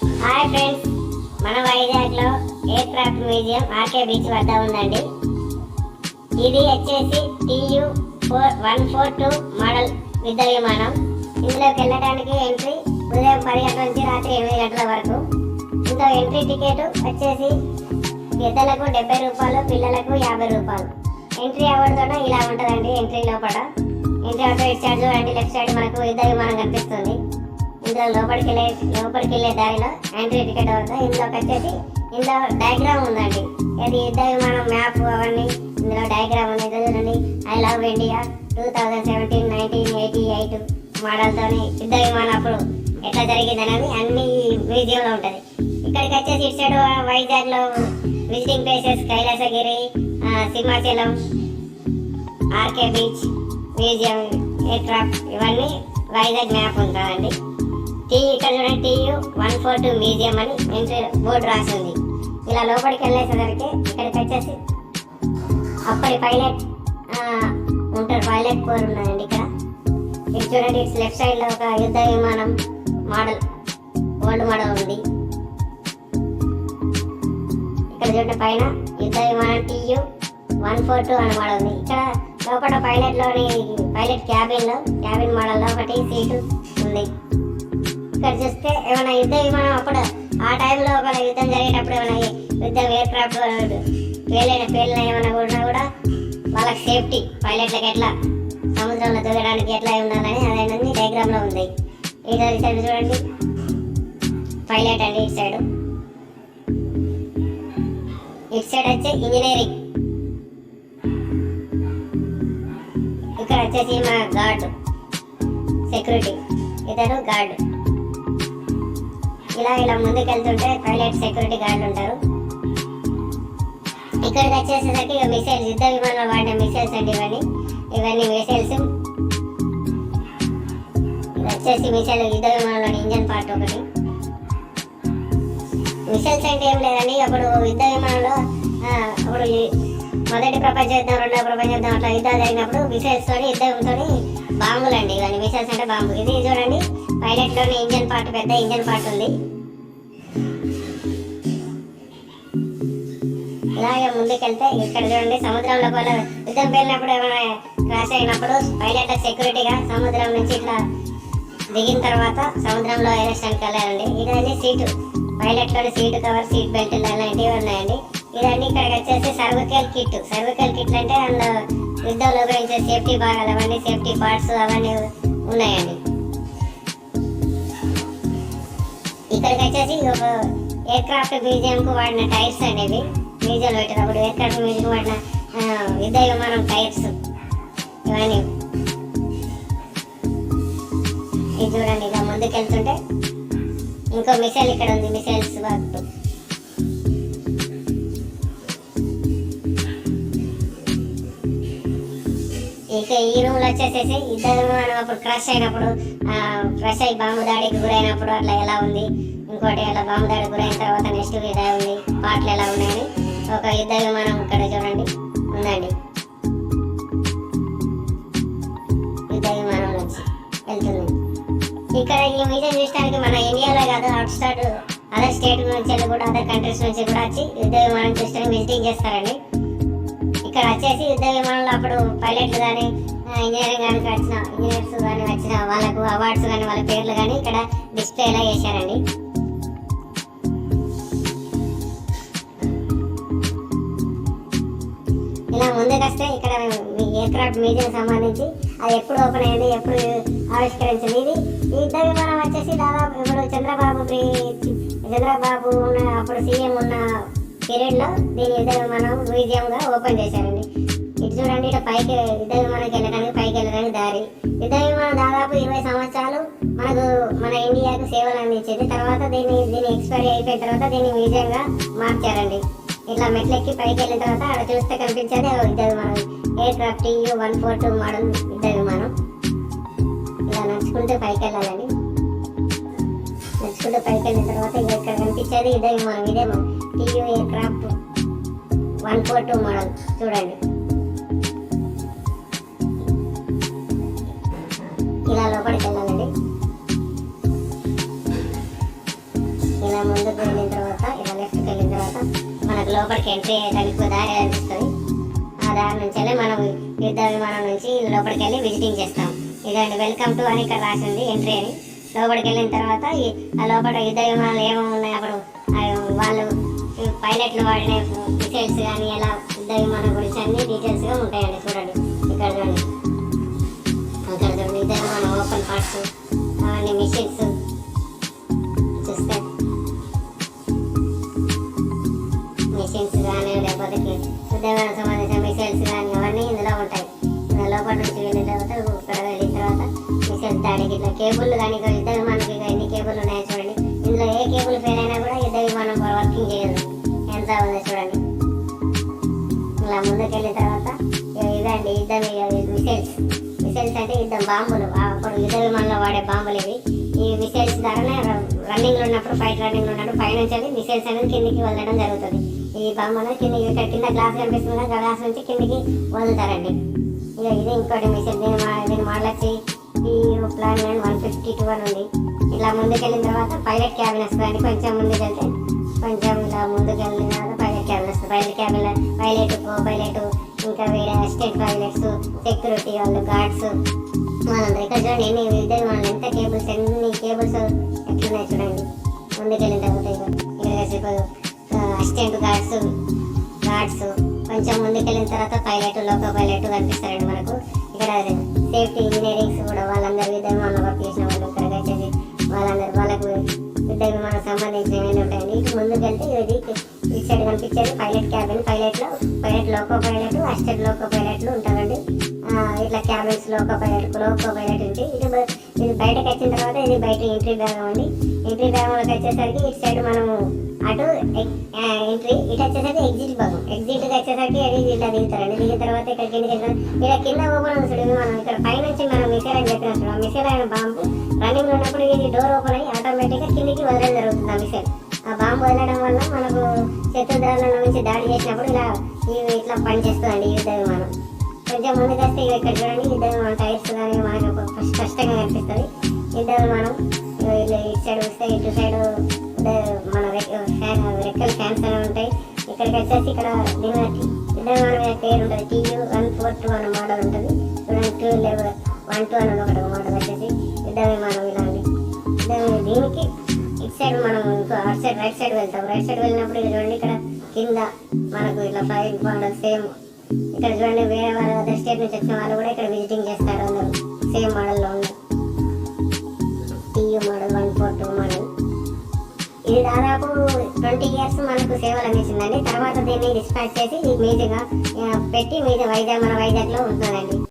Hi friends మన వైజాగ్లో aircraft museum RK beach వద్ద ఉందండి? ఇది వచ్చేసి TU four one four two model యుద్ధ విమానం ఇందులోకి వెళ్ళడానికి ఎంట్రీ ఉదయం పది గంటల నుంచి రాత్రి ఎనిమిది గంటల వరకు. ఇందులో ఎంట్రీ టికెట్ వచ్చేసి పెద్దలకు డెబ్బై రూపాయలు పిల్లలకు యాభై రూపాయలు. ఎంట్రీ అవ్వడంతో ఇలా ఉంటుందండి ఎంట్రీ లోపల. ఎంట్రీ అవుట్ ఇటు సైడ్ చూడండి లెఫ్ట్ సైడ్ మనకు యుద్ధ విమానం కనిపిస్తుంది. ఇందులో లోపలికి వెళ్ళే లోపలికి వెళ్ళే దారిలో ఎంట్రీ టికెట్ వద్ద ఇందులోకి వచ్చేసి ఇందులో డయాగ్రామ్ ఉందండి. ఇది యుద్ధ విమానం మ్యాప్ అవన్నీ ఇందులో డయాగ్రామ్ ఉంది. చూడండి. I love India two thousand seventeen nineteen eighty eight మోడల్తోని యుద్ధ విమానం అప్పుడు ఎట్లా జరిగింది అనేది అన్ని మ్యూజియంలో ఉంటుంది. ఇక్కడికి వచ్చేసి ఇటు సైడ్ వైజాగ్లో visiting places Kailasagiri Simhachalam RK beach museum aircraft ఇవన్నీ వైజాగ్ మ్యాప్ ఉంటుందండి. టీ ఇక్కడ చూడండి TU one four two museum అని ఎంట్రీ బోర్డు రాసి ఉంది ఇలా లోపలికి వెళ్ళేసరికి ఇక్కడికి వచ్చేసి అప్పటి పైలట్ ఉంటారు పైలట్ కోర్ ఉన్నదండి ఇక్కడ. ఇది చూడండి ఇట్స్ లెఫ్ట్ సైడ్లో ఒక యుద్ధ విమానం మోడల్ ఓల్డ్ మోడల్ ఉంది. ఇక్కడ చూడండి పైన యుద్ధ విమానం టీయు వన్ ఫోర్ టూ అని మోడల్ ఉంది. ఇక్కడ లోపల పైలట్లోని పైలట్ క్యాబిన్లో క్యాబిన్ మోడల్లో ఒకటి సీటు ఉంది. ఇక్కడ చూస్తే ఏమైనా యుద్ధం మనం అప్పుడు ఆ టైంలో ఒక యుద్ధం జరిగేటప్పుడు ఏమైనా యుద్ధం ఎయిర్ క్రాఫ్ట్ పేలైన పేలిన ఏమైనా కూడా కూడా వాళ్ళకి సేఫ్టీ పైలట్లకి ఎట్లా సముద్రంలో దిగడానికి ఎట్లా ఉండాలని అదేనని డయాగ్రామ్లో ఉంది. ఈ సైడ్ చూడండి. పైలట్ అండి ఇటు సైడ్ ఇటు సైడ్ వచ్చి ఇంజనీరింగ్ ఇక్కడ వచ్చేసి మా గార్డు సెక్యూరిటీ ఇతను గార్డు ఇలా ఇలా ముందుకెళ్తుంటే పైలట్ సెక్యూరిటీ గార్డులు ఉంటారు. ఇక్కడికి వచ్చేసరికి మిసైల్స్ యుద్ధ విమానంలో వాడిన మిసైల్స్ అండి ఇవన్నీ. ఇవన్నీ మిసైల్స్. వచ్చేసి మిసైల్ యుద్ధ విమానంలోని ఇంజన్ పార్ట్ ఒకటి. మిసైల్స్ అంటే ఏం లేదండి. అప్పుడు యుద్ధ విమానంలో అప్పుడు మొదటి ప్రపంచ యుద్ధం రెండవ ప్రపంచ యుద్ధం అట్లా యుద్ధాలు జరిగినప్పుడు మిసైల్స్ తోని యుద్ధంతో బాంబులండి. ఇవన్నీ మిసైల్స్ అంటే బాంబు. ఇది చూడండి. పైలట్లోని ఇంజన్ పార్ట్ పెద్ద ఇంజన్ పార్ట్ ఉంది. ఇలాగే ముందుకెళ్తే ఇక్కడ చూడండి సముద్రంలో కూడా యుద్ధం పేలినప్పుడు ఏమైనా క్రాష్ అయినప్పుడు పైలట్ సెక్యూరిటీగా సముద్రం నుంచి ఇట్లా దిగిన తర్వాత సముద్రంలో ఎలక్షన్కి వెళ్ళారండి ఇదండి సీటు. పైలట్లోని సీటు కవర్ సీట్ బెల్ట్ అలాంటివి ఉన్నాయండి. ఇదండి ఇక్కడికి వచ్చేసి సర్వికల్ కిట్. సర్వికల్ కిట్ అంటే అందులో యుద్ధంలో ఉపయోగించే సేఫ్టీ భాగాలు అవన్నీ సేఫ్టీ పార్ట్స్ అవన్నీ ఉన్నాయండి. ఇక్కడికి వచ్చేసి ఒక ఎయిర్ క్రాఫ్ట్ మ్యూజియం కు వాడిన టైర్స్ అనేవి మ్యూజియం పెట్టినప్పుడు ఎయిర్ క్రాఫ్ట్ మ్యూజియం వాడిన యుద్ధ విమానం టైర్స్ ఇవన్నీ. ఇది చూడండి ఇక ముందుకు వెళ్తుంటే ఇంకో మిసైల్ ఇక్కడ ఉంది మిసైల్స్ ఇక ఈ రూమ్లో వచ్చేసేసి ఇద్దరు మనం అప్పుడు క్రష్ అయినప్పుడు క్రష్ అయి బాంబు దాడికి గురైనప్పుడు అట్లా ఎలా ఉంది? ఇంకోటి అలా బాంబు దాడికి గురైన తర్వాత నెక్స్ట్ ఎలా ఉంది? పాటలు ఎలా ఉన్నాయని ఒక యుద్ధ విమానం ఇక్కడ చూడండి. ఉందండి. యుద్ధ విమానం నుంచి వెళ్తుంది. ఇక్కడ ఈ మ్యూజియం చూసడానికి మన ఇండియాలో కాదు అవుట్ స్టేట్ అదర్ స్టేట్ నుంచి కూడా అదర్ కంట్రీస్ నుంచి కూడా వచ్చి యుద్ధ విమానం చూస్తే విజిటింగ్ చేస్తారండి. ఇక్కడ వచ్చేసి యుద్ధ విమానంలో అప్పుడు పైలట్లు కానీ ఇంజనీరింగ్ కానీ వచ్చిన ఇంజనీర్స్ కానీ వచ్చిన వాళ్ళకు అవార్డ్స్ కానీ వాళ్ళ పేర్లు కానీ ఇక్కడ డిస్ప్లేలా చేశారండి. ఇలా ముందుకొస్తే ఇక్కడ మీ క్రాఫ్ట్ మ్యూజియం సంబంధించి అది ఎప్పుడు ఓపెన్ అయింది ఎప్పుడు ఆవిష్కరించింది ఇది యుద్ధ విమానం వచ్చేసి దాదాపు ఇప్పుడు చంద్రబాబు చంద్రబాబు ఉన్న అప్పుడు సీఎం ఉన్న పీరియడ్లో దీని యుద్ధ విమానం మ్యూజియం ఓపెన్ చేశారండి. ఇటు చూడండి ఇటు పైకి యుద్ధ విమానానికి వెళ్ళడానికి పైకి వెళ్ళడానికి దారి. యుద్ధ విమానం దాదాపు ఇరవై సంవత్సరాలు మనకు మన ఇండియాకు సేవలు అందించింది. తర్వాత దీన్ని దీని ఎక్స్పైరీ అయిపోయిన తర్వాత దీన్ని మ్యూజియంగా మార్చారండి. ఇట్లా మెట్లెక్కి పైకి వెళ్ళిన తర్వాత అక్కడ చూస్తే కనిపించేది యుద్ధ విమానం aircraft U one four two model యుద్ధ విమానం ఇలా నడుచుకుంటూ పైకి వెళ్ళాలండి. నడుచుకుంటూ పైకి వెళ్ళిన తర్వాత ఇక్కడ కనిపించేది యుద్ధ విమానం ఇదే TU aircraft one four two model. చూడండి. ఇలా లోపలికి వెళ్ళాలండి. ఇలా ముందుకు వెళ్ళిన తర్వాత ఇలా లెఫ్ట్కి వెళ్ళిన తర్వాత మనకు లోపలికి ఎంట్రీ అయ్యేటానికి దారి అనిపిస్తుంది. ఆ దారి నుంచి వెళ్ళి మనం యుద్ధ విమానం నుంచి లోపలికి వెళ్ళి విజిటింగ్ చేస్తాం. ఇదండి వెల్కమ్ టు అని ఇక్కడ రాసింది ఎంట్రీ అని. లోపలికి వెళ్ళిన తర్వాత ఆ లోపల యుద్ధ విమానాలు ఏమేమి ఉన్నాయి అప్పుడు వాళ్ళు పైలట్లు వాడిన మిసైల్స్ కానీ ఎలా యుద్ధ విమానం గురించి అన్ని డీటెయిల్స్గా ఉంటాయండి చూడండి. ఇక్కడ చూడండి. ఇక్కడ చూడండి. యుద్ధ విమానం ఓపెన్ పార్ట్స్ అవన్నీ మిషన్స్ చూస్తే. మిషన్స్ కానీ లేకపోతే యుద్ధ విమానం సంబంధించిన మిసైల్స్ కానీ అవన్నీ ఇందులో ఉంటాయి. ఇంకా లోపల నుంచి వెళ్ళిన తర్వాత ఇక్కడ వెళ్ళిన తర్వాత మిసైల్స్ దాడికి ఇట్లా కేబుల్ కానీ ఇక్కడ యుద్ధ విమానానికి ఎన్ని కేబుల్ ఉన్నాయో చూడండి. ఇందులో ఏ కేబుల్ ఫెయిల్ అయినా కూడా యుద్ధ విమానం వర్కింగ్ చేయదు. ఎంత చూడండి. ఇలా ముందుకు వెళ్ళిన తర్వాత ఇదండి యుద్ధం మిసైల్స్ మిసైల్స్ అంటే యుద్ధం బాంబులు. అప్పుడు యుద్ధ విమానంలో వాడే బాంబులు ఇవి. ఈ మిసైల్స్ ద్వారానే రన్నింగ్లో ఉన్నప్పుడు ఫైట్ రన్నింగ్లో ఉన్నప్పుడు పైన నుంచి మిసైల్స్ అనేది కిందికి వదలడం జరుగుతుంది. ఈ బాంబు అనేది కిందికి ఇక్కడ కింద గ్లాస్ కనిపిస్తుంది గ్లాస్ నుంచి కిందికి వదులుతారండి. ఇక ఇది ఇంకోటి మిసైల్ దీని మా- దీని మోడల్ వచ్చి ఈ ప్లాన్ వన్ ఫిఫ్టీ టూ అని ఉంది. ఇలా ముందుకు వెళ్ళిన తర్వాత పైలట్ క్యాబిన్ వస్తుందండి కొంచెం ముందుకు వెళ్తే. కొంచెం ఇలా ముందుకు వెళ్ళిన తర్వాత పైలట్ క్యాబిన్ వస్తుంది pilot cabin pilot co pilot ఇంకా వేరే అసిస్టెంట్ పైలట్స్ సెక్యూరిటీ వాళ్ళు గార్డ్స్ వాళ్ళందరూ ఇక్కడ చూడండి ఎన్ని విద్య వాళ్ళు ఎంత కేబుల్స్ ఎన్ని కేబుల్స్ ఎట్లున్నాయి చూడండి. ముందుకు వెళ్ళిన తర్వాత ఇక్కడ అసిస్టెంట్ గార్డ్స్ గార్డ్స్ కొంచెం ముందుకు వెళ్ళిన తర్వాత పైలట్ లోకో పైలట్ కనిపిస్తారండి మనకు. ఇక్కడ సేఫ్టీ ఇంజనీరింగ్స్ కూడా వాళ్ళందరూ విద్య విమానంలో వర్క్ చేసిన వాళ్ళు ఇక్కడికి వచ్చేసి వాళ్ళందరూ వాళ్ళకు విమానం సంబంధించిన ఏమైనా ఉంటాయండి ఇటు ముందుకు వెళ్తే ఇది ఈ సైడ్ కనిపించేది pilot cabin పైలట్లో pilot loco pilot assisted loco పైలట్లు ఉంటారండి. ఇట్లా cabins loco pilot loco pilot ఉంటుంది ఇది ఇది బయటకు వచ్చిన తర్వాత ఇది బయట ఎంట్రీ భాగం అండి. ఎంట్రీ భాగంలోకి వచ్చేసరికి ఇటు సైడ్ మనము అటు ఎంట్రీ ఇటు వచ్చేసరికి ఎగ్జిట్ భాగం ఎగ్జిట్ వచ్చేసరికి అది ఇట్లా దిగుతారండి దిగిన తర్వాత ఇక్కడ కిందకి వెళ్ళిన ఇలా కింద ఓపెన్ అవుతుంది మనం ఇక్కడ పైనుంచి మనం మిసైల్ అని చెప్పినట్టు ఆ మిసైల్ అయిన బాంబు రన్నింగ్ ఉన్నప్పుడు ఇది డోర్ ఓపెన్ అయ్యి ఆటోమేటిక్గా కిందికి వదలడం జరుగుతుంది ఆ మిసైల్. ఆ బాంబు వదలడం వల్ల మనకు శత్రుద్రాల నుంచి దాడి చేసినప్పుడు ఇలా ఇవి ఇట్లా పనిచేస్తుందండి యుద్ధ విమానం. కొంచెం ముందుకు వస్తే ఇవి ఇక్కడ చూడండి. యుద్ధ విమానం టైర్స్ కానీ మనకు స్పష్టంగా కనిపిస్తుంది. యుద్ధ విమానం ఇలా ఇటు సైడ్ వస్తే ఇటు సైడ్ మన ఫ్యాన్ రెక్కల ఫ్యాన్స్ అనేవి ఉంటాయి. ఇక్కడికి వచ్చేసి ఇక్కడ దీని పేరు ఉంటుంది. టీయూ వన్ ఫోర్ టూ అనే మోడల్ ఉంటుంది. చూడండి టూ లెవెల్ వన్ టూ అనేది ఒకటి మోడల్ వచ్చేసి యుద్ధ విమానం ఇలాంటి దీనికి ఇటు సైడ్ మనం ఇంకో అటు సైడ్ రైట్ సైడ్ వెళ్తాం. రైట్ సైడ్ వెళ్ళినప్పుడు చూడండి ఇక్కడ కింద మనకు ఇట్లా ఫైవ్ మోడల్ సేమ్. ఇక్కడ చూడండి వేరే వాళ్ళ అదర్ స్టేట్ నుంచి వచ్చిన వాళ్ళు కూడా ఇక్కడ విజిటింగ్ చేస్తారు అందరూ. సేమ్ మోడల్లో ఉంది model one four two model ఇది దాదాపు ట్వంటీ ఇయర్స్ మనకు సేవలు అందించిందండి. తర్వాత దీన్ని డిస్పాచ్ చేసి మీదుగా పెట్టి మీద వైజాగ్ మన వైజాగ్లో ఉంటుందండి.